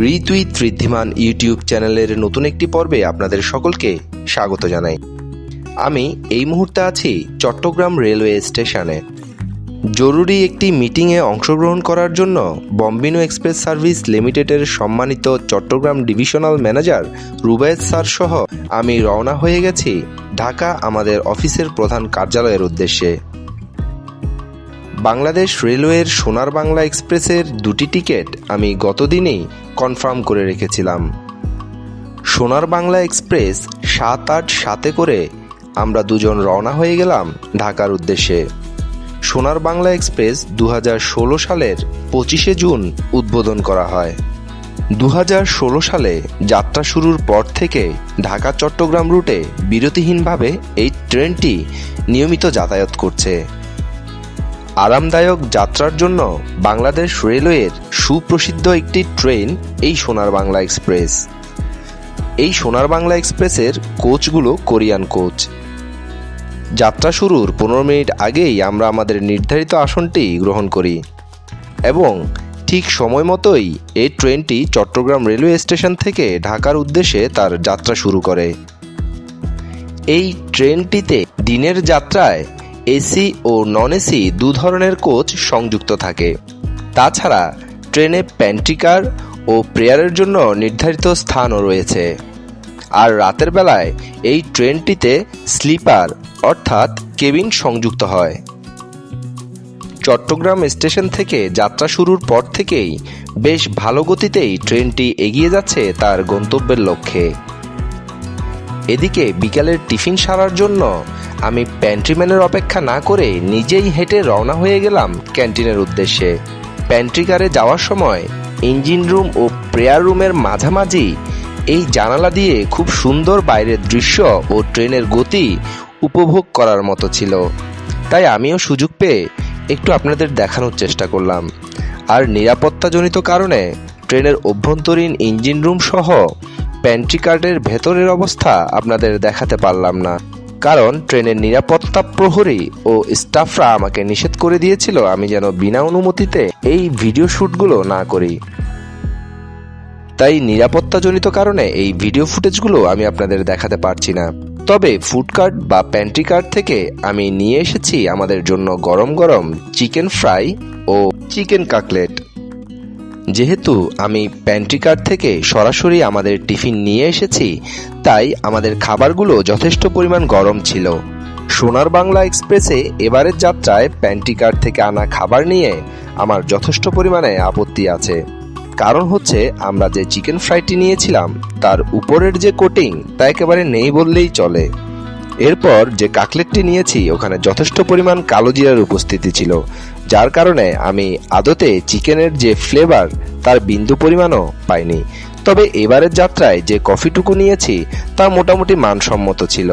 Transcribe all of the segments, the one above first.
ঋতুইত Wriddhiman YouTube চ্যানেলের নতুন একটি পর্বে আপনাদের সকলকে স্বাগত জানাই। আমি এই মুহূর্তে আছি চট্টগ্রাম রেলওয়ে স্টেশনে। জরুরি একটি মিটিংয়ে অংশগ্রহণ করার জন্য বম্বিনো এক্সপ্রেস সার্ভিস লিমিটেডের সম্মানিত Chittagong divisional manager Rubayet sir সহ আমি রওনা হয়ে গেছি ঢাকা আমাদের অফিসের প্রধান কার্যালয়ের উদ্দেশ্যে। বাংলাদেশ রেলওয়ের সোনার বাংলা এক্সপ্রেসের দুটি টিকিট আমি গতদিনেই কনফার্ম করে রেখেছিলাম। সোনার বাংলা এক্সপ্রেস সাত আট সাতে করে আমরা দুজন রওনা হয়ে গেলাম ঢাকার উদ্দেশ্যে। সোনার বাংলা এক্সপ্রেস দু হাজার ষোলো সালের পঁচিশে জুন উদ্বোধন করা হয়। দু হাজার ষোলো সালে যাত্রা শুরুর পর থেকে ঢাকা চট্টগ্রাম রুটে বিরতিহীনভাবে এই ট্রেনটি নিয়মিত যাতায়াত করছে। আরামদায়ক যাত্রার জন্য বাংলাদেশ রেলওয়ের সুপ্রসিদ্ধ একটি ট্রেন এই সোনার বাংলা এক্সপ্রেস। এই সোনার বাংলা এক্সপ্রেসের কোচগুলো কোরিয়ান কোচ। যাত্রা শুরুর পনেরো মিনিট আগেই আমরা আমাদের নির্ধারিত আসনটি গ্রহণ করি এবং ঠিক সময় মতোই এই ট্রেনটি চট্টগ্রাম রেলওয়ে স্টেশন থেকে ঢাকার উদ্দেশ্যে তার যাত্রা শুরু করে। এই ট্রেনটিতে দিনের যাত্রায় এসি ও নন এসি দু ধরনের কোচ সংযুক্ত থাকে। তাছাড়া ট্রেনে প্যান্ট্রিকার ও প্রেয়ারের জন্য নির্ধারিত স্থানও রয়েছে। আর রাতের বেলায় এই ট্রেনটিতে স্লিপার অর্থাৎ কেবিন সংযুক্ত হয়। চট্টগ্রাম স্টেশন থেকে যাত্রা শুরুর পর থেকেই বেশ ভালো গতিতেই ট্রেনটি এগিয়ে যাচ্ছে তার গন্তব্যের লক্ষ্যে। এদিকে বিকালের টিফিন সারার জন্য আমি প্যান্ট্রিম্যানের অপেক্ষা না করে নিজেই হেঁটে রওনা হয়ে গেলাম ক্যান্টিনের উদ্দেশ্যে। প্যান্ট্রিকারে যাওয়ার সময় ইঞ্জিন রুম ও প্রেয়ার রুমের মাঝামাঝি এই জানালা দিয়ে খুব সুন্দর বাইরের দৃশ্য ও ট্রেনের গতি উপভোগ করার মতো ছিল। তাই আমিও সুযোগ পেয়ে একটু আপনাদের দেখানোর চেষ্টা করলাম। আর নিরাপত্তাজনিত কারণে ট্রেনের অভ্যন্তরীণ ইঞ্জিন রুম সহ প্যান্ট্রি কার্ডের ভেতরের অবস্থা আপনাদের দেখাতে পারলাম না। কারণ ট্রেনের নিরাপত্তা প্রহরী ও স্টাফরা আমাকে নিষেধ করে দিয়েছিল আমি যেন বিনা অনুমতিতে এই ভিডিও শ্যুটগুলো না করি। তাই নিরাপত্তাজনিত কারণে এই ভিডিও ফুটেজগুলো আমি আপনাদের দেখাতে পারছি না। তবে ফুড কার্ট বা প্যান্ট্রি কার্ট থেকে আমি নিয়ে এসেছি আমাদের জন্য গরম গরম চিকেন ফ্রাই ও চিকেন কাকলেট যেহেতু আমি প্যান্ট্রি কার্ট থেকে সরাসরি আমাদের টিফিন নিয়ে এসেছি, তাই আমাদের খাবারগুলো যথেষ্ট পরিমাণ গরম ছিল। সোনার বাংলা এক্সপ্রেসে এবারের যাত্রায় প্যান্ট্রি থেকে আনা খাবার নিয়ে আমার যথেষ্ট পরিমাণে আপত্তি আছে। কারণ হচ্ছে, আমরা যে চিকেন ফ্রাইটি নিয়েছিলাম, তার উপরের যে কোটিং তা একেবারে নেই বললেই চলে। এরপর যে কাকলেটটি নিয়েছি, ওখানে যথেষ্ট পরিমাণ কালো জিরার উপস্থিতি ছিল। যার কারণে আমি আদতে চিকেনের যে ফ্লেভার তার বিন্দু পরিমাণও পাইনি। তবে এবারের যাত্রায় যে কফিটুকু নিয়েছি, তা মোটামুটি মানসম্মত ছিল।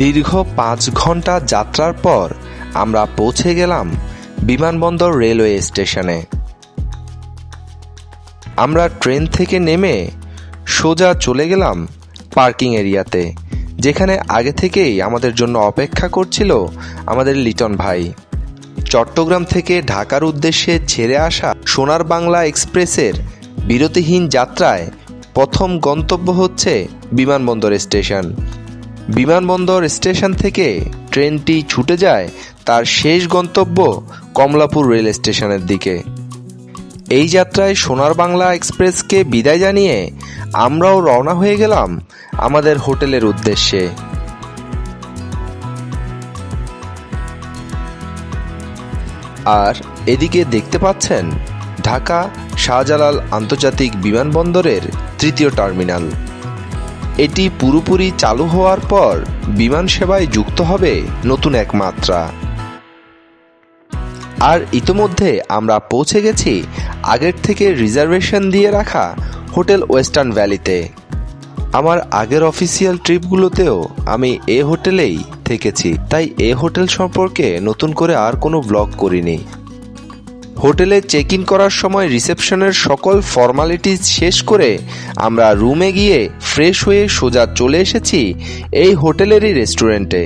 দীর্ঘ পাঁচ ঘণ্টা যাত্রার পর আমরা পৌঁছে গেলাম বিমানবন্দর রেলওয়ে স্টেশনে। আমরা ট্রেন থেকে নেমে সোজা চলে গেলাম পার্কিং এরিয়াতে, যেখানে আগে থেকেই আমাদের জন্য অপেক্ষা করছিল আমাদের লিটন ভাই। চট্টগ্রাম থেকে ঢাকার উদ্দেশ্যে ছেড়ে আসা সোনার বাংলা এক্সপ্রেসের বিরতিহীন যাত্রায় প্রথম গন্তব্য হচ্ছে বিমানবন্দর স্টেশন। বিমানবন্দর স্টেশন থেকে ট্রেনটি ছুটে যায়, তার শেষ গন্তব্য কমলাপুর রেল স্টেশনের দিকে। এই যাত্রায় সোনার বাংলা এক্সপ্রেসকে বিদায় জানিয়ে আমরাও রওনা হয়ে গেলাম আমাদের হোটেলের উদ্দেশ্যে। আর এদিকে দেখতে পাচ্ছেন ঢাকা শাহজালাল আন্তর্জাতিক বিমানবন্দরের তৃতীয় টার্মিনাল। এটি পুরোপুরি চালু হওয়ার পর বিমান সেবায় যুক্ত হবে নতুন এক মাত্রা আর ইতোমধ্যে আমরা পৌঁছে গেছি আগের থেকে রিজার্ভেশন দিয়ে রাখা হোটেল ওয়েস্টার্ন ভ্যালিতে। আমার আগের অফিসিয়াল ট্রিপগুলোতেও আমি এ হোটেলেই থেকেছি, তাই এ হোটেল সম্পর্কে নতুন করে আর কোনো ব্লগ করিনি। হোটেলে চেক ইন করার সময় রিসেপশনের সকল ফর্মালিটিস শেষ করে আমরা রুমে গিয়ে ফ্রেশ হয়ে সোজা চলে এসেছি এই হোটেলেরই রেস্টুরেন্টে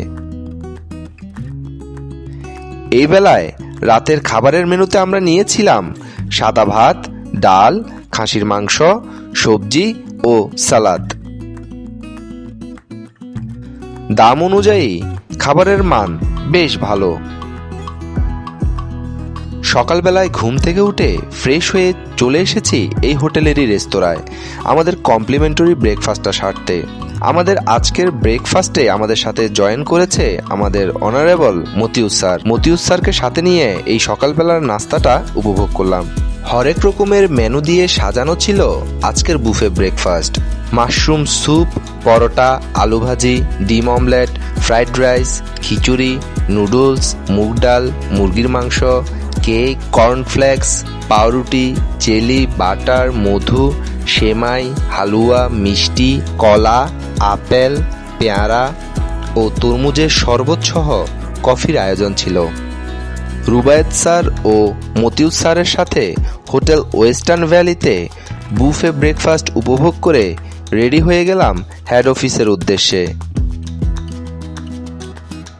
এই বেলায় রাতের খাবারের মেনুতে আমরা নিয়েছিলাম সাদা ভাত, ডাল, খাসির মাংস, সবজি ও সালাদ। দাম অনুযায়ী খাবারের মান বেশ ভালো। সকালবেলায় ঘুম থেকে উঠে ফ্রেশ হয়ে চলে এসেছি এই হোটেলেরই রেস্তোরাঁয়। আমাদের কমপ্লিমেন্টারি ব্রেকফাস্টটা সারতে। আমাদের আজকের ব্রেকফাস্টে আমাদের সাথে জয়েন করেছে আমাদের অনারেবল মতিউস স্যার। মতিউস স্যারকে সাথে নিয়ে এই সকালবেলার নাস্তাটা উপভোগ করলাম। হরেক রকমের মেনু দিয়ে সাজানো ছিল আজকের buffet breakfast mushroom soup paratha, আলু ভাজি, ডিম omelette fried rice khichdi noodles মুগ ডাল, মুরগির মাংস কেক কর্নফ্লেক্স পাউরুটি জেলি বাটার মধু, সেমাই, হালুয়া, মিষ্টি, কলা আপেল, পেয়ারা ও তরমুজের শরবত সহ কফির আয়োজন ছিল। রুবায়েত স্যার ও মতিউদ স্যারের সাথে হোটেল ওয়েস্টার্ন ভ্যালিতে বুফে ব্রেকফাস্ট উপভোগ করে রেডি হয়ে গেলাম হেড অফিসের উদ্দেশ্যে।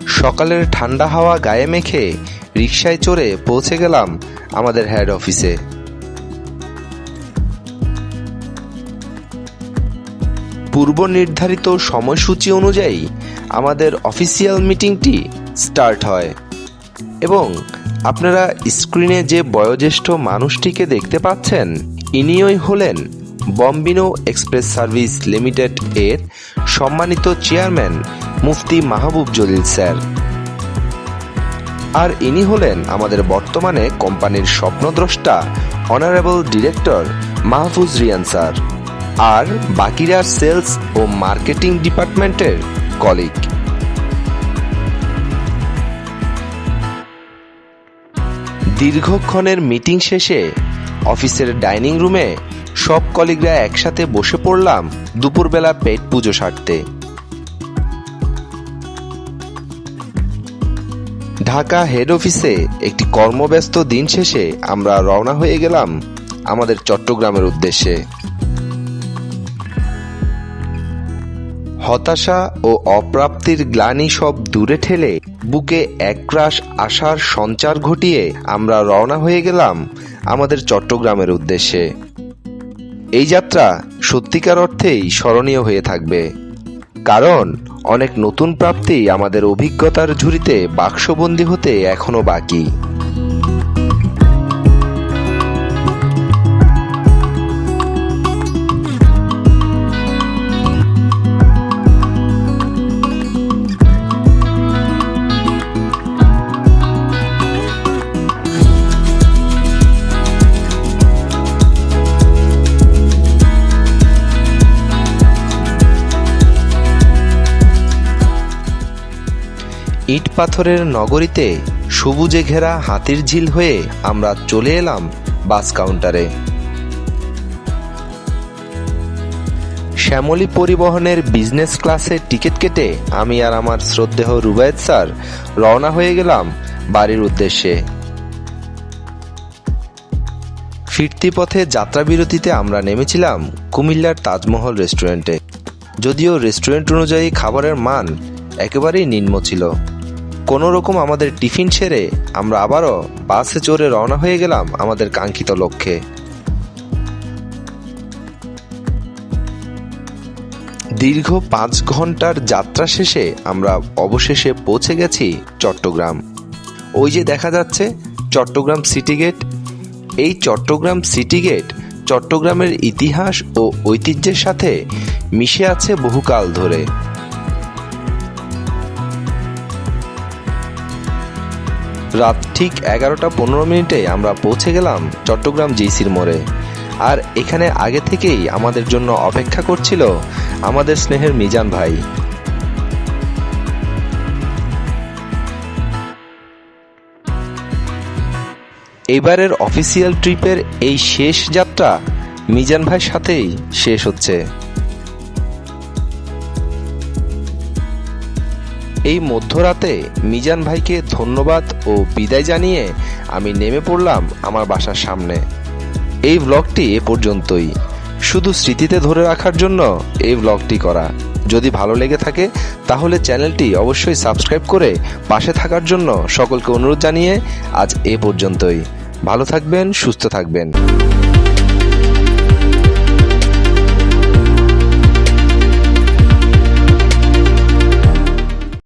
সকালের ঠান্ডা হাওয়া গায়ে মেখে রিকশায় চড়ে পৌঁছে গেলাম আমাদের হেড অফিসে। পূর্ব নির্ধারিত সময়সূচি অনুযায়ী আমাদের অফিসিয়াল মিটিংটি স্টার্ট হয়। এবং আপনারা স্ক্রিনে যে বয়োজ্যেষ্ঠ মানুষটিকে দেখতে পাচ্ছেন, ইনিই হলেন বম্বিনো এক্সপ্রেস সার্ভিস লিমিটেড এর সম্মানিত চেয়ারম্যান মুফতি মাহবুব জলিল স্যার। আর ইনি হলেন আমাদের বর্তমানে কোম্পানির স্বপ্নদ্রষ্টা honourable director Mahfuz Rian sir. আর বাকিরা সেলস ও মার্কেটিং ডিপার্টমেন্টের কলিগ দীর্ঘক্ষণের মিটিং শেষে অফিসের ডাইনিং রুমে সব কলিগরা একসাথে বসে পড়লাম দুপুরবেলা পেট পুজো সারতে। ঢাকা হেড অফিসে একটি কর্মব্যস্ত দিন শেষে আমরা রওনা হয়ে গেলাম আমাদের চট্টগ্রামের উদ্দেশ্যে। হতাশা ও অপ্রাপ্তির গ্লানি সব দূরে ঠেলে বুকে একরাশ আশার সঞ্চার ঘটিয়ে আমরা রওনা হয়ে গেলাম আমাদের চট্টগ্রামের উদ্দেশ্যে। এই যাত্রা সত্যিকার অর্থেই স্মরণীয় হয়ে থাকবে। কারণ অনেক নতুন প্রাপ্তি আমাদের অভিজ্ঞতার ঝুড়িতে বাক্সবন্দি হতে এখনও বাকি। ইট পাথরের নগরীতে সবুজে ঘেরা হাতির ঝিল হয়ে আমরা চলে এলাম বাস কাউন্টারে। শ্যামলী পরিবহনের বিজনেস ক্লাসে টিকিট কেটে আমি আর আমার শ্রদ্ধেয় রুবায়েত স্যার রওনা হয়ে গেলাম বাড়ির উদ্দেশ্যে। ফিরতি পথে যাত্রাবিরতিতে আমরা নেমেছিলাম কুমিল্লার তাজমহল রেস্টুরেন্টে। যদিও রেস্টুরেন্ট অনুযায়ী খাবারের মান একেবারেই নিম্ন ছিল। কোনো রকম আমাদের টিফিন সেরে আমরা আবারও বাসে চড়ে রওনা হয়ে গেলাম আমাদের কাঙ্ক্ষিত লক্ষ্যে। দীর্ঘ পাঁচ ঘণ্টার যাত্রা শেষে আমরা অবশেষে পৌঁছে গেছি চট্টগ্রাম। ওই যে দেখা যাচ্ছে, চট্টগ্রাম সিটি গেট। এই চট্টগ্রাম সিটি গেট চট্টগ্রামের ইতিহাস ও ঐতিহ্যের সাথে মিশে আছে বহুকাল ধরে। রাত ঠিক এগারোটা পনেরো মিনিটে আমরা পৌঁছে গেলাম চট্টগ্রাম জিসির মোড়ে। আর এখানে আগে থেকেই আমাদের জন্য অপেক্ষা করছিল আমাদের স্নেহের মিজান ভাই। এবারের অফিসিয়াল ট্রিপের এই শেষ যাত্রা মিজান ভাইয়ের সাথেই শেষ হচ্ছে। এই মধ্যরাতে মিজান ভাইকে ধন্যবাদ ও বিদায় জানিয়ে আমি নেমে পড়লাম আমার বাসার সামনে। এই ব্লগটি এ পর্যন্তই। শুধু স্মৃতিতে ধরে রাখার জন্য এই ব্লগটি করা। যদি ভালো লেগে থাকে, তাহলে চ্যানেলটি অবশ্যই সাবস্ক্রাইব করে পাশে থাকার জন্য সকলকে অনুরোধ জানিয়ে আজ এ পর্যন্তই। ভালো থাকবেন, সুস্থ থাকবেন।